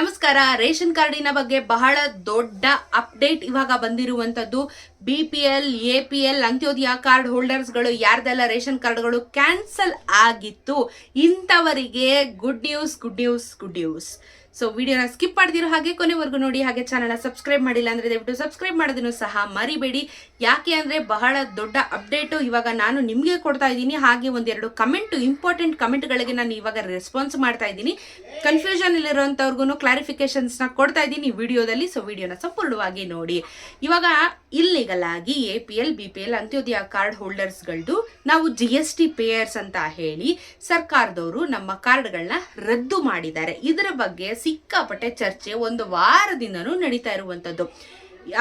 ನಮಸ್ಕಾರ. ರೇಷನ್ ಕಾರ್ಡಿನ ಬಗ್ಗೆ ಬಹಳ ದೊಡ್ಡ ಅಪ್ಡೇಟ್ ಇವಾಗ ಬಂದಿರುವಂತದ್ದು. B P L A P L Antyodaya card ಹೋಲ್ಡರ್ಸ್ಗಳು ಯಾರ್ದೆಲ್ಲ ರೇಷನ್ ಕಾರ್ಡ್ಗಳು ಕ್ಯಾನ್ಸಲ್ ಆಗಿತ್ತು ಇಂಥವರಿಗೆ good news good news good news. So ವಿಡಿಯೋನ ಸ್ಕಿಪ್ ಮಾಡ್ದಿರೋ ಹಾಗೆ ಕೊನೆವರೆಗೂ ನೋಡಿ, ಹಾಗೆ ಚಾನಲ್ನ ಸಬ್ಸ್ಕ್ರೈಬ್ ಮಾಡಿಲ್ಲ ಅಂದ್ರೆ ದಯವಿಟ್ಟು ಸಬ್ಸ್ಕ್ರೈಬ್ ಮಾಡೋದನ್ನು ಸಹ ಮರಿಬೇಡಿ. ಯಾಕೆ ಅಂದ್ರೆ ಬಹಳ ದೊಡ್ಡ ಅಪ್ಡೇಟು ಇವಾಗ ನಾನು ನಿಮಗೆ ಕೊಡ್ತಾ ಇದ್ದೀನಿ. ಹಾಗೆ ಒಂದೆರಡು ಕಮೆಂಟ್ ಇಂಪಾರ್ಟೆಂಟ್ ಕಮೆಂಟ್ಗಳಿಗೆ ನಾನು ಇವಾಗ ರೆಸ್ಪಾನ್ಸ್ ಮಾಡ್ತಾ ಇದ್ದೀನಿ. ಕನ್ಫ್ಯೂಷನ್ ಇಲ್ಲಿರೋಂಥವ್ರಿಗೂ ಕ್ಲಾರಿಫಿಕೇಶನ್ಸ್ನ ಕೊಡ್ತಾ ಇದ್ದೀನಿ ವಿಡಿಯೋದಲ್ಲಿ ಸೊ ವಿಡಿಯೋನ ಸಂಪೂರ್ಣವಾಗಿ ನೋಡಿ. ಇವಾಗ ಇಲ್ಲಿಗಲ್ ಆಗಿ A P L B P L Antyodaya card ಹೋಲ್ಡರ್ಸ್ಗಳದ್ದು ನಾವು ಜಿ ಎಸ್ ಟಿ ಪೇಯರ್ಸ್ ಅಂತ ಹೇಳಿ ಸರ್ಕಾರದವರು ನಮ್ಮ ಕಾರ್ಡ್ಗಳನ್ನ ರದ್ದು ಮಾಡಿದ್ದಾರೆ. ಇದರ ಬಗ್ಗೆ ಸಿಕ್ಕಾಪಟ್ಟೆ ಚರ್ಚೆ ಒಂದು ವಾರದಿಂದನೂ ನಡೀತಾ ಇರುವಂಥದ್ದು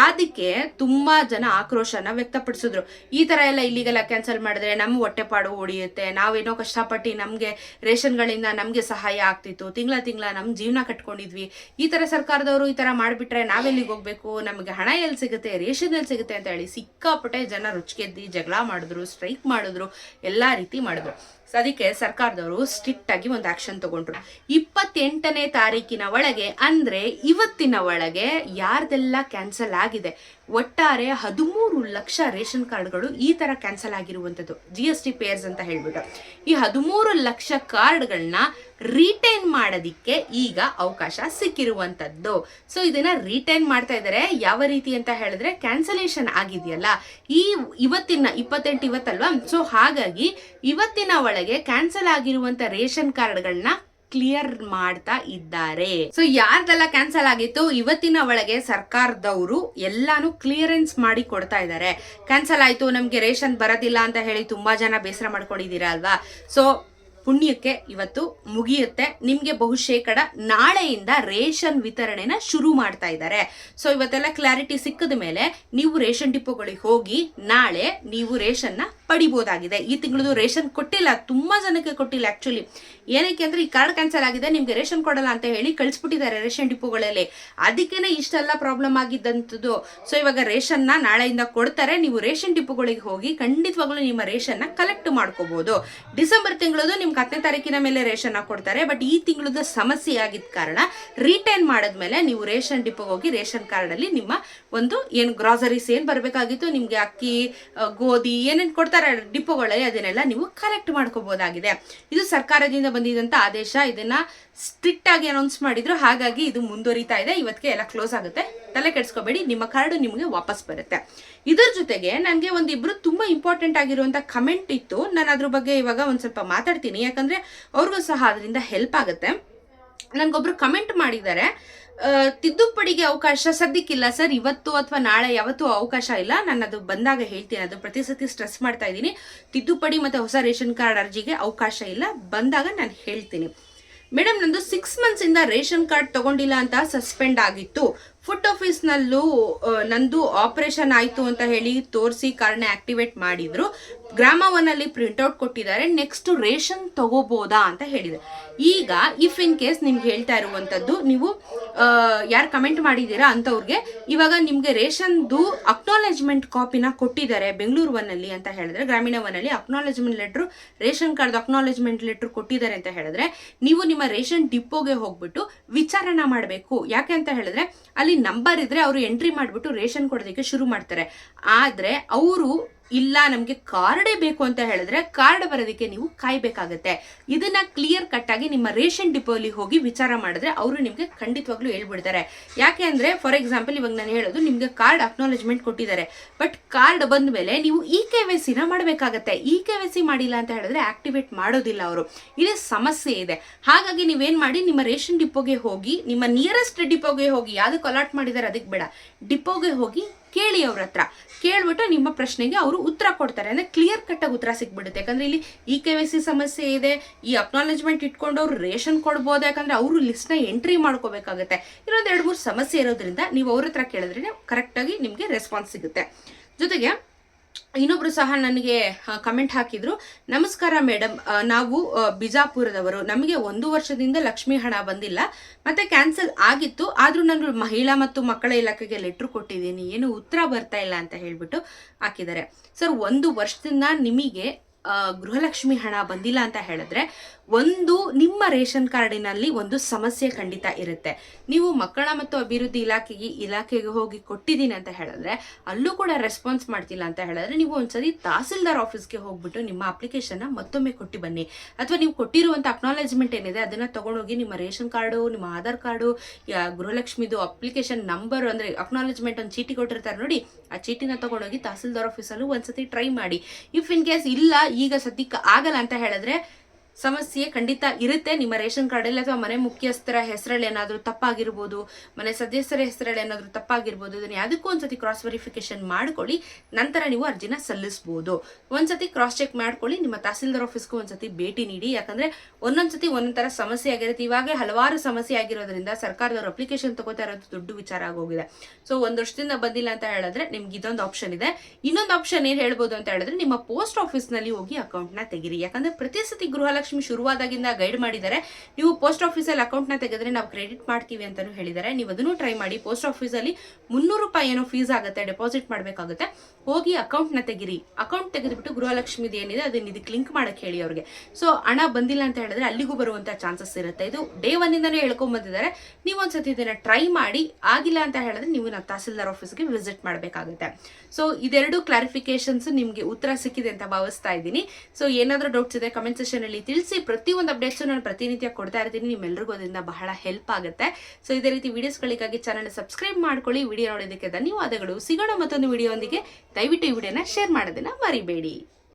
ಅದಕ್ಕೆ ತುಂಬ ಜನ ಆಕ್ರೋಶನ ವ್ಯಕ್ತಪಡಿಸಿದ್ರು. ಈ ತರ ಎಲ್ಲ ಇಲ್ಲಿಗೆಲ್ಲ ಕ್ಯಾನ್ಸಲ್ ಮಾಡಿದ್ರೆ ನಮ್ಮ ಹೊಟ್ಟೆಪಾಡು ಉಳಿಯುತ್ತೆ ನಾವೇನೋ ಕಷ್ಟಪಟ್ಟು ನಮಗೆ ರೇಷನ್ಗಳಿಂದ ನಮಗೆ ಸಹಾಯ ಆಗ್ತಿತ್ತು, ತಿಂಗಳ ತಿಂಗಳ ನಮ್ಮ ಜೀವನ ಕಟ್ಕೊಂಡಿದ್ವಿ. ಈ ತರ ಸರ್ಕಾರದವರು ಈ ತರ ಮಾಡಿಬಿಟ್ರೆ ನಾವೆಲ್ಲಿಗೆ ಹೋಗ್ಬೇಕು? ನಮಗೆ ಹಣ ಎಲ್ಲಿ ಸಿಗುತ್ತೆ, ರೇಷನ್ ಎಲ್ಲಿ ಸಿಗುತ್ತೆ ಅಂತ ಹೇಳಿ ಸಿಕ್ಕಾಪಟ್ಟೆ ಜನ ರುಚಿಗೆದ್ದಿ ಜಗಳ ಮಾಡಿದ್ರು ಸ್ಟ್ರೈಕ್ ಮಾಡಿದ್ರು, ಎಲ್ಲಾ ರೀತಿ ಮಾಡಿದ್ರು. ಸೊ ಅದಕ್ಕೆ ಸರ್ಕಾರದವರು ಸ್ಟ್ರಿಕ್ಟ್ ಆಗಿ ಒಂದು ಆಕ್ಷನ್ ತಗೊಂಡ್ರು. ಇಪ್ಪತ್ತೆಂಟನೇ ತಾರೀಕಿನ ಒಳಗೆ, ಅಂದ್ರೆ ಇವತ್ತಿನ ಒಳಗೆ ಯಾರ್ದೆಲ್ಲ ಕ್ಯಾನ್ಸಲ್ ಆಗಿದೆ? ಒಟ್ಟಾರೆ ಹದಿಮೂರು ಲಕ್ಷ ರೇಷನ್ ಕಾರ್ಡ್ಗಳು ಈ ತರ ಕ್ಯಾನ್ಸಲ್ ಆಗಿರುವಂತದ್ದು. ಜಿ ಎಸ್ ಟಿ ಪೇಯರ್ಸ್ ಅಂತ ಹೇಳ್ಬಿಟ್ಟು. ಈ ಹದಿಮೂರು ಲಕ್ಷ ಕಾರ್ಡ್ಗಳನ್ನ ರಿಟೈನ್ ಮಾಡೋದಿಕ್ಕೆ ಈಗ ಅವಕಾಶ ಸಿಕ್ಕಿರುವಂಥದ್ದು ಸೊ ಇದನ್ನ ರಿಟೈನ್ ಮಾಡ್ತಾ ಇದ್ದಾರೆ ಯಾವ ರೀತಿ ಅಂತ ಹೇಳಿದ್ರೆ ಕ್ಯಾನ್ಸಲೇಷನ್ ಆಗಿದೆಯಲ್ಲ? ಈ ಇವತ್ತಿನ ಇಪ್ಪತ್ತೆಂಟು ಇವತ್ತಲ್ವಾ? ಸೊ ಹಾಗಾಗಿ ಇವತ್ತಿನ ಒಳಗೆ ಕ್ಯಾನ್ಸಲ್ ಆಗಿರುವಂತ ರೇಷನ್ ಕಾರ್ಡ್ಗಳನ್ನ ಕ್ಲಿಯರ್ ಮಾಡ್ತಾ ಇದ್ದಾರೆ. ಸೊ ಯಾರ್ದೆಲ್ಲ ಕ್ಯಾನ್ಸಲ್ ಆಗಿತ್ತು? ಇವತ್ತಿನ ಒಳಗೆ ಸರ್ಕಾರದವರು ಎಲ್ಲಾನು ಕ್ಲಿಯರೆನ್ಸ್ ಮಾಡಿ ಕೊಡ್ತಾ ಇದ್ದಾರೆ ಕ್ಯಾನ್ಸಲ್ ಆಯ್ತು, ನಮ್ಗೆ ರೇಷನ್ ಬರೋದಿಲ್ಲ ಅಂತ ಹೇಳಿ ತುಂಬಾ ಜನ ಬೇಸರ ಮಾಡ್ಕೊಂಡಿದ್ದೀರಾ ಅಲ್ವಾ? ಸೊ ಪುಣ್ಯಕ್ಕೆ ಇವತ್ತು ಮುಗಿಯುತ್ತೆ. ನಿಮಗೆ ಬಹುಶೇಕಡ ನಾಳೆಯಿಂದ ರೇಷನ್ ವಿತರಣೆನ ಶುರು ಮಾಡ್ತಾ ಇದ್ದಾರೆ. ಸೊ ಇವತ್ತೆಲ್ಲ ಕ್ಲಾರಿಟಿ ಸಿಕ್ಕದ ಮೇಲೆ ನೀವು ರೇಷನ್ ಡಿಪೋಗಳಿಗೆ ಹೋಗಿ ನಾಳೆ ನೀವು ರೇಷನ್ನ ಪಡಿಬೋದಾಗಿದೆ. ಈ ತಿಂಗಳದು ರೇಷನ್ ಕೊಟ್ಟಿಲ್ಲ, ತುಂಬಾ ಜನಕ್ಕೆ ಕೊಟ್ಟಿಲ್ಲ ಆಕ್ಚುಲಿ ಏನಕ್ಕೆ ಅಂದ್ರೆ ಈ ಕಾರ್ಡ್ ಕ್ಯಾನ್ಸಲ್ ಆಗಿದೆ, ನಿಮ್ಗೆ ರೇಷನ್ ಕೊಡಲ್ಲ ಅಂತ ಹೇಳಿ ಕಳ್ಸಿಬಿಟ್ಟಿದ್ದಾರೆ ರೇಷನ್ ಡಿಪೋಗಳಲ್ಲಿ. ಅದಕ್ಕೇನೆ ಇಷ್ಟೆಲ್ಲ ಪ್ರಾಬ್ಲಮ್ ಆಗಿದ್ದಂಥದ್ದು. ಸೊ ಇವಾಗ ರೇಷನ್ನ ನಾಳೆಯಿಂದ ಕೊಡ್ತಾರೆ. ನೀವು ರೇಷನ್ ಡಿಪೋಗಳಿಗೆ ಹೋಗಿ ಖಂಡಿತವಾಗ್ಲೂ ನಿಮ್ಮ ರೇಷನ್ನ ಕಲೆಕ್ಟ್ ಮಾಡ್ಕೋಬಹುದು ಡಿಸೆಂಬರ್ ತಿಂಗಳದು ನಿಮ್ಗೆ ಹತ್ತನೇ ತಾರೀಕಿನ ಮೇಲೆ ರೇಷನ್ ಕೊಡ್ತಾರೆ. ಬಟ್ ಈ ತಿಂಗಳದ ಸಮಸ್ಯೆ ಆಗಿದ್ದ ಕಾರಣ ರಿಟೈನ್ ಮಾಡಿದ್ಮೇಲೆ ನೀವು ರೇಷನ್ ಡಿಪೋಗೆ ಹೋಗಿ ರೇಷನ್ ಕಾರ್ಡ್ ಅಲ್ಲಿ ನಿಮ್ಮ ಒಂದು ಏನು ಗ್ರಾಸರೀಸ್ ಏನ್ ಬರಬೇಕಾಗಿತ್ತು, ನಿಮ್ಗೆ ಅಕ್ಕಿ ಗೋಧಿ ಏನೇನು ಕೊಡ್ತಾರೆ ಡಿಪೋಗಳಲ್ಲಿ ಅದನ್ನೆಲ್ಲ ನೀವು ಕಲೆಕ್ಟ್ ಮಾಡ್ಕೋಬಹುದಾಗಿದೆ ಇದು ಸರ್ಕಾರದಿಂದ ಬಂದಿದಂತ ಆದೇಶ. ಇದನ್ನ ಸ್ಟ್ರಿಕ್ಟ್ ಆಗಿ ಅನೌನ್ಸ್ ಮಾಡಿದ್ರು. ಹಾಗಾಗಿ ಇದು ಮುಂದುವರಿತಾ ಇದೆ. ಇವತ್ತಿಗೆ ಎಲ್ಲ ಕ್ಲೋಸ್ ಆಗುತ್ತೆ. ತಲೆ ಕೆಡಿಸ್ಕೋಬೇಡಿ. ನಿಮ್ಮ ಕಾರ್ಡು ನಿಮಗೆ ವಾಪಸ್ ಬರುತ್ತೆ. ಇದರ ಜೊತೆಗೆ ನನಗೆ ಒಂದಿಬ್ರು ತುಂಬಾ ಇಂಪಾರ್ಟೆಂಟ್ ಆಗಿರುವಂಥ ಕಮೆಂಟ್ ಇತ್ತು. ನಾನು ಅದ್ರ ಬಗ್ಗೆ ಇವಾಗ ಒಂದು ಸ್ವಲ್ಪ ಮಾತಾಡ್ತೀನಿ. ಯಾಕಂದ್ರೆ ಅವ್ರಿಗೂ ಸಹ ಅದರಿಂದ ಹೆಲ್ಪ್ ಆಗುತ್ತೆ. ನನ್ಗೊಬ್ರು ಕಮೆಂಟ್ ಮಾಡಿದ್ದಾರೆ. ತಿದ್ದುಪಡಿಗೆ ಅವಕಾಶ ಸದ್ಯಕ್ಕಿಲ್ಲ ಸರ್. ಇವತ್ತು ಅಥವಾ ನಾಳೆ ಯಾವತ್ತೂ ಅವಕಾಶ ಇಲ್ಲ. ನಾನು ಅದು ಬಂದಾಗ ಹೇಳ್ತೀನಿ. ಅದು ಪ್ರತಿ ಸತಿ ಸ್ಟ್ರೆಸ್ ಮಾಡ್ತಾ ಇದ್ದೀನಿ. ತಿದ್ದುಪಡಿ ಮತ್ತು ಹೊಸ ರೇಷನ್ ಕಾರ್ಡ್ ಅರ್ಜಿಗೆ ಅವಕಾಶ ಇಲ್ಲ. ಬಂದಾಗ ನಾನು ಹೇಳ್ತೀನಿ. ಮೇಡಮ್ ನಂದು ಸಿಕ್ಸ್ ಮಂತ್ಸ್ ಇಂದ ರೇಷನ್ ಕಾರ್ಡ್ ತಗೊಂಡಿಲ್ಲ ಅಂತ ಸಸ್ಪೆಂಡ್ ಆಗಿತ್ತು. ಫುಡ್ ಆಫೀಸ್ನಲ್ಲೂ ನಂದು ಆಪರೇಷನ್ ಆಯಿತು ಅಂತ ಹೇಳಿ ತೋರಿಸಿ ಕಾರ್ಡ್ನ ಆಕ್ಟಿವೇಟ್ ಮಾಡಿದ್ರು. ಗ್ರಾಮ ಒನ್ ಅಲ್ಲಿ ಪ್ರಿಂಟ್ಔಟ್ ಕೊಟ್ಟಿದ್ದಾರೆ. ನೆಕ್ಸ್ಟ್ ರೇಷನ್ ತಗೋಬೋದಾ ಅಂತ ಹೇಳಿದೆ. ಈಗ ಇಫ್ ಇನ್ ಕೇಸ್ ನಿಮ್ಗೆ ಹೇಳ್ತಾ ಇರುವಂತದ್ದು ನೀವು ಯಾರು ಕಮೆಂಟ್ ಮಾಡಿದ್ದೀರಾ ಅಂಥವ್ರಿಗೆ ಇವಾಗ ನಿಮಗೆ ರೇಷನ್ದು ಅಕ್ನಾಲೆಜ್ಮೆಂಟ್ ಕಾಪಿನ ಕೊಟ್ಟಿದ್ದಾರೆ ಬೆಂಗಳೂರು ಒನ್ನಲ್ಲಿ ಅಂತ ಹೇಳಿದ್ರೆ, ಗ್ರಾಮೀಣ ಒನ್ ಅಲ್ಲಿ acknowledgement letter ration card acknowledgement letter ಕೊಟ್ಟಿದ್ದಾರೆ ಅಂತ ಹೇಳಿದ್ರೆ, ನೀವು ನಿಮ್ಮ ರೇಷನ್ ಡಿಪೋಗೆ ಹೋಗ್ಬಿಟ್ಟು ವಿಚಾರಣೆ ಮಾಡಬೇಕು. ಯಾಕೆ ಅಂತ ಹೇಳಿದ್ರೆ, ಅಲ್ಲಿ ನಂಬರ್ ಇದ್ರೆ ಅವರು ಎಂಟ್ರಿ ಮಾಡಿಬಿಟ್ಟು ರೇಷನ್ ಕೊಡೋದಕ್ಕೆ ಶುರು ಮಾಡ್ತಾರೆ. ಆದ್ರೆ ಅವರು ಇಲ್ಲ, ನಮಗೆ ಕಾರ್ಡೇ ಬೇಕು ಅಂತ ಹೇಳಿದ್ರೆ ಕಾರ್ಡ್ ಬರೋದಕ್ಕೆ ನೀವು ಕಾಯ್ಬೇಕಾಗತ್ತೆ. ಇದನ್ನ ಕ್ಲಿಯರ್ ಕಟ್ ಆಗಿ ನಿಮ್ಮ ರೇಷನ್ ಡಿಪೋಲಿ ಹೋಗಿ ವಿಚಾರ ಮಾಡಿದ್ರೆ ಅವರು ನಿಮಗೆ ಖಂಡಿತವಾಗ್ಲೂ ಹೇಳ್ಬಿಡ್ತಾರೆ. ಯಾಕೆ ಅಂದ್ರೆ ಫಾರ್ ಎಕ್ಸಾಂಪಲ್ ಇವಾಗ ನಾನು ಹೇಳೋದು, ನಿಮ್ಗೆ ಕಾರ್ಡ್ ಅಕ್ನಾಲೆಜ್ಮೆಂಟ್ ಕೊಟ್ಟಿದ್ದಾರೆ. ಬಟ್ ಕಾರ್ಡ್ ಬಂದ ಮೇಲೆ ನೀವು ಇ ಕೆ ವೈ ಸಿನ ಮಾಡಬೇಕಾಗತ್ತೆ. ಇ ಕೆ ವೈ ಸಿ ಮಾಡಿಲ್ಲ ಅಂತ ಹೇಳಿದ್ರೆ ಆಕ್ಟಿವೇಟ್ ಮಾಡೋದಿಲ್ಲ ಅವರು. ಇಲ್ಲಿ ಸಮಸ್ಯೆ ಇದೆ. ಹಾಗಾಗಿ ನೀವೇನ್ ಮಾಡಿ, ನಿಮ್ಮ ರೇಷನ್ ಡಿಪೋಗೆ ಹೋಗಿ, ನಿಮ್ಮ ನಿಯರೆಸ್ಟ್ ಡಿಪೋಗೆ ಹೋಗಿ ಯಾವ್ದಕ್ಕೆ ಅಲಾಟ್ ಮಾಡಿದ್ದಾರೆ ಅದಕ್ಕೆ ಬೇಡ. ಡಿಪೋಗೆ ಹೋಗಿ ಕೇಳಿ ಅವ್ರ ಹತ್ರ. ಕೇಳ್ಬಿಟ್ಟು ನಿಮ್ಮ ಪ್ರಶ್ನೆಗೆ ಅವರು ಉತ್ತರ ಕೊಡ್ತಾರೆ. ಅಂದ್ರೆ ಕ್ಲಿಯರ್ ಕಟ್ ಆಗಿ ಉತ್ತರ ಸಿಕ್ಬಿಡುತ್ತೆ ಯಾಕಂದ್ರೆ ಇಲ್ಲಿ ಇ ಕೆ ವೈ ಸಿ ಸಮಸ್ಯೆ ಇದೆ, ಈ ಅಕ್ನಾಲೆಜ್ಮೆಂಟ್ ಇಟ್ಕೊಂಡು ಅವರು ರೇಷನ್ ಕೊಡ್ಬೋದು. ಯಾಕಂದ್ರೆ ಅವರು ಲಿಸ್ಟ್ನ ಎಂಟ್ರಿ ಮಾಡ್ಕೋಬೇಕಾಗುತ್ತೆ. ಇನ್ನೊಂದು ಎರಡು ಮೂರು ಸಮಸ್ಯೆ ಇರೋದ್ರಿಂದ ನೀವು ಅವ್ರ ಹತ್ರ ಕೇಳಿದ್ರೆ ಕರೆಕ್ಟಾಗಿ ನಿಮಗೆ ರೆಸ್ಪಾನ್ಸ್ ಸಿಗುತ್ತೆ. ಜೊತೆಗೆ ಇನ್ನೊಬ್ರು ಸಹ ನನಗೆ ಕಮೆಂಟ್ ಹಾಕಿದ್ರು, ನಮಸ್ಕಾರ ಮೇಡಮ್ ನಾವು ಬಿಜಾಪುರದವರು. ನಮಗೆ ಒಂದು ವರ್ಷದಿಂದ ಲಕ್ಷ್ಮಿ ಹಣ ಬಂದಿಲ್ಲ. ಮತ್ತೆ ಕ್ಯಾನ್ಸಲ್ ಆಗಿತ್ತು. ಆದ್ರೂ ನಾನು ಮಹಿಳಾ ಮತ್ತು ಮಕ್ಕಳ ಇಲಾಖೆಗೆ ಲೆಟ್ರ್ ಕೊಟ್ಟಿದ್ದೀನಿ. ಏನು ಉತ್ತರ ಬರ್ತಾ ಇಲ್ಲ ಅಂತ ಹೇಳ್ಬಿಟ್ಟು ಹಾಕಿದ್ದಾರೆ. ಸರ್, ಒಂದು ವರ್ಷದಿಂದ ನಿಮಗೆ ಗೃಹಲಕ್ಷ್ಮಿ ಹಣ ಬಂದಿಲ್ಲ ಅಂತ ಹೇಳಿದ್ರೆ ಒಂದು ನಿಮ್ಮ ರೇಷನ್ ಕಾರ್ಡಿನಲ್ಲಿ ಒಂದು ಸಮಸ್ಯೆ ಖಂಡಿತ ಇರುತ್ತೆ. ನೀವು ಮಕ್ಕಳ ಮತ್ತು ಅಭಿವೃದ್ಧಿ ಇಲಾಖೆಗೆ ಇಲಾಖೆಗೆ ಹೋಗಿ ಕೊಟ್ಟಿದ್ದೀನಿ ಅಂತ ಹೇಳಿದ್ರೆ, ಅಲ್ಲೂ ಕೂಡ ರೆಸ್ಪಾನ್ಸ್ ಮಾಡ್ತಿಲ್ಲ ಅಂತ ಹೇಳಿದ್ರೆ, ನೀವು ಒಂದ್ಸರಿ ತಹಸೀಲ್ದಾರ್ ಆಫೀಸ್ಗೆ ಹೋಗ್ಬಿಟ್ಟು ನಿಮ್ಮ ಅಪ್ಲಿಕೇಶನ್ನ ಮತ್ತೊಮ್ಮೆ ಕೊಟ್ಟು ಬನ್ನಿ. ಅಥವಾ ನೀವು ಕೊಟ್ಟಿರುವಂಥ ಅಕ್ನಾಲೇಜ್ಮೆಂಟ್ ಏನಿದೆ, ಅದನ್ನ ತಗೊಂಡೋಗಿ ನಿಮ್ಮ ರೇಷನ್ ಕಾರ್ಡು, ನಿಮ್ಮ ಆಧಾರ್ ಕಾರ್ಡು ಗೃಹಲಕ್ಷ್ಮಿದು ಅಪ್ಲಿಕೇಶನ್ ನಂಬರ್ ಅಂದ್ರೆ ಅಕ್ನಾಲೇಜ್ಮೆಂಟ್ ಒಂದು ಚೀಟಿ ಕೊಟ್ಟಿರ್ತಾರೆ ನೋಡಿ, ಆ ಚೀಟಿನ ತಗೊಂಡೋಗಿ ತಹಸೀಲ್ದಾರ್ ಆಫೀಸಲ್ಲೂ ಒಂದ್ಸತಿ ಟ್ರೈ ಮಾಡಿ. ಇಫ್ ಇನ್ ಕೇಸ್ ಇಲ್ಲ, ಈಗ ಸದ್ಯಕ್ಕೆ ಆಗಲ್ಲ ಅಂತ ಹೇಳಿದ್ರೆ ಸಮಸ್ಯೆ ಖಂಡಿತ ಇರುತ್ತೆ. ನಿಮ್ಮ ರೇಷನ್ ಕಾರ್ಡಲ್ಲಿ ಅಥವಾ ಮನೆ ಮುಖ್ಯಸ್ಥರ ಹೆಸರಲ್ಲಿ ಏನಾದರೂ ತಪ್ಪಾಗಿರ್ಬೋದು, ಮನೆ ಸದಸ್ಯರ ಹೆಸರಲ್ಲಿ ಏನಾದರೂ ತಪ್ಪಾಗಿರ್ಬೋದು, ಇದನ್ನ ಯಾವುದಕ್ಕೂ ಒಂದ್ಸತಿ ಕ್ರಾಸ್ ವೆರಿಫಿಕೇಶನ್ ಮಾಡ್ಕೊಳ್ಳಿ. ನಂತರ ನೀವು ಅರ್ಜಿನ ಸಲ್ಲಿಸ್ಬೋದು. ಒಂದ್ಸತಿ ಕ್ರಾಸ್ ಚೆಕ್ ಮಾಡ್ಕೊಳ್ಳಿ. ನಿಮ್ಮ ತಹಸೀಲ್ದಾರ್ ಆಫೀಸ್ಗೂ ಒಂದ್ಸತಿ ಭೇಟಿ ನೀಡಿ. ಯಾಕಂದ್ರೆ ಒಂದೊಂದ್ಸತಿ ಒಂದೊಂದು ಥರ ಸಮಸ್ಯೆ ಆಗಿರುತ್ತೆ. ಇವಾಗ ಹಲವಾರು ಸಮಸ್ಯೆ ಆಗಿರೋದ್ರಿಂದ ಸರ್ಕಾರದವ್ರು ಅಪ್ಲಿಕೇಶನ್ ತಗೋತಾ ಇರೋದು ದೊಡ್ಡ ವಿಚಾರ ಆಗೋಗಿದೆ. ಸೊ ಒಂದು ವರ್ಷದಿಂದ ಬಂದಿಲ್ಲ ಅಂತ ಹೇಳಿದ್ರೆ ನಿಮ್ಗೆ ಇದೊಂದು ಆಪ್ಷನ್ ಇದೆ. ಇನ್ನೊಂದು ಆಪ್ಷನ್ ಏನು ಹೇಳ್ಬೋದು ಅಂತ ಹೇಳಿದ್ರೆ ನಿಮ್ಮ ಪೋಸ್ಟ್ ಆಫೀಸ್ನಲ್ಲಿ ಹೋಗಿ ಅಕೌಂಟ್ನ ತೆಗಿರಿ. ಯಾಕಂದ್ರೆ ಪ್ರತಿ ಸತಿ ಗೃಹಲಕ್ಷ್ಮಿ ಶುರುವಾದಾಗಿಂದ ಗೈಡ್ ಮಾಡಿದ್ದಾರೆ. ನೀವು ಪೋಸ್ಟ್ ಆಫೀಸಲ್ಲಿ ಅಕೌಂಟ್ನ ತೆಗೆದ್ರೆ ನಾವು ಕ್ರೆಡಿಟ್ ಮಾಡ್ತೀವಿ ಅಂತಲೂ ಹೇಳಿದ್ದಾರೆ. ನೀವು ಅದನ್ನು ಟ್ರೈ ಮಾಡಿ. ಪೋಸ್ಟ್ ಆಫೀಸಲ್ಲಿ ಮುನ್ನೂರು ರೂಪಾಯಿ ಏನೋ ಫೀಸ್ ಆಗುತ್ತೆ, ಡೆಪಾಸಿಟ್ ಮಾಡಬೇಕಾಗುತ್ತೆ. ಹೋಗಿ ಅಕೌಂಟ್ನ ತೆಗಿರಿ. ಅಕೌಂಟ್ ತೆಗೆದುಬಿಟ್ಟು ಗೃಹಲಕ್ಷ್ಮಿದು ಏನಿದೆ, ಅದನ್ನ ಇದಕ್ಕೆ ಲಿಂಕ್ ಮಾಡೋಕ್ಕೆ ಹೇಳಿ ಅವ್ರಿಗೆ. ಸೊ, ಹಣ ಬಂದಿಲ್ಲ ಅಂತ ಹೇಳಿದ್ರೆ ಅಲ್ಲಿಗೂ ಬರುವಂಥ ಚಾನ್ಸಸ್ ಇರುತ್ತೆ. ಇದು ಡೇ ಒನ್ ಹೇಳ್ಕೊಂಬಂದಿದ್ದಾರೆ ಒಂದ್ಸತಿ ಇದನ್ನ ಟ್ರೈ ಮಾಡಿ, ಆಗಿಲ್ಲ ಅಂತ ಹೇಳಿದ್ರೆ ನೀವು ನಾವು ತಹಸೀಲ್ದಾರ್ ಆಫೀಸ್ಗೆ ವಿಸಿಟ್ ಮಾಡಬೇಕಾಗುತ್ತೆ. ಸೊ, ಇದೆರಡು ಕ್ಲಾರಿಫಿಕೇಶನ್ಸ್ ನಿಮಗೆ ಉತ್ತರ ಸಿಕ್ಕಿದೆ ಅಂತ ಭಾವಿಸ್ತಾ ಇದ್ದೀನಿ. ಸೊ, ಏನಾದರೂ ಡೌಟ್ಸ್ ಇದೆ ಕಮೆಂಟ್ ಸೆಷನ್ ಅಲ್ಲಿ ತಿಳಿಸಿ ಪ್ರತಿಯೊಂದು ಅಪ್ಡೇಟ್ಸ್ ನಾನು ಪ್ರತಿನಿತ್ಯ ಕೊಡ್ತಾ ಇರ್ತೀನಿ. ನಿಮ್ಮೆಲ್ರಿಗೂ ಅದರಿಂದ ಬಹಳ ಹೆಲ್ಪ್ ಆಗುತ್ತೆ. ಸೊ ಇದೇ ರೀತಿ ವಿಡಿಯೋಸ್ಗಳಿಗಾಗಿ ಚಾನಲ್ ಸಬ್ಸ್ಕ್ರೈಬ್ ಮಾಡ್ಕೊಳ್ಳಿ. ವಿಡಿಯೋ ನೋಡೋದಕ್ಕೆ ಧನ್ಯವಾದಗಳು. ಸಿಗೋಣ ಮತ್ತೊಂದು ವಿಡಿಯೋ ಒಂದಿಗೆ ದಯವಿಟ್ಟು ಈ ವಿಡಿಯೋನ ಶೇರ್ ಮಾಡೋದನ್ನ ಮರಿಬೇಡಿ.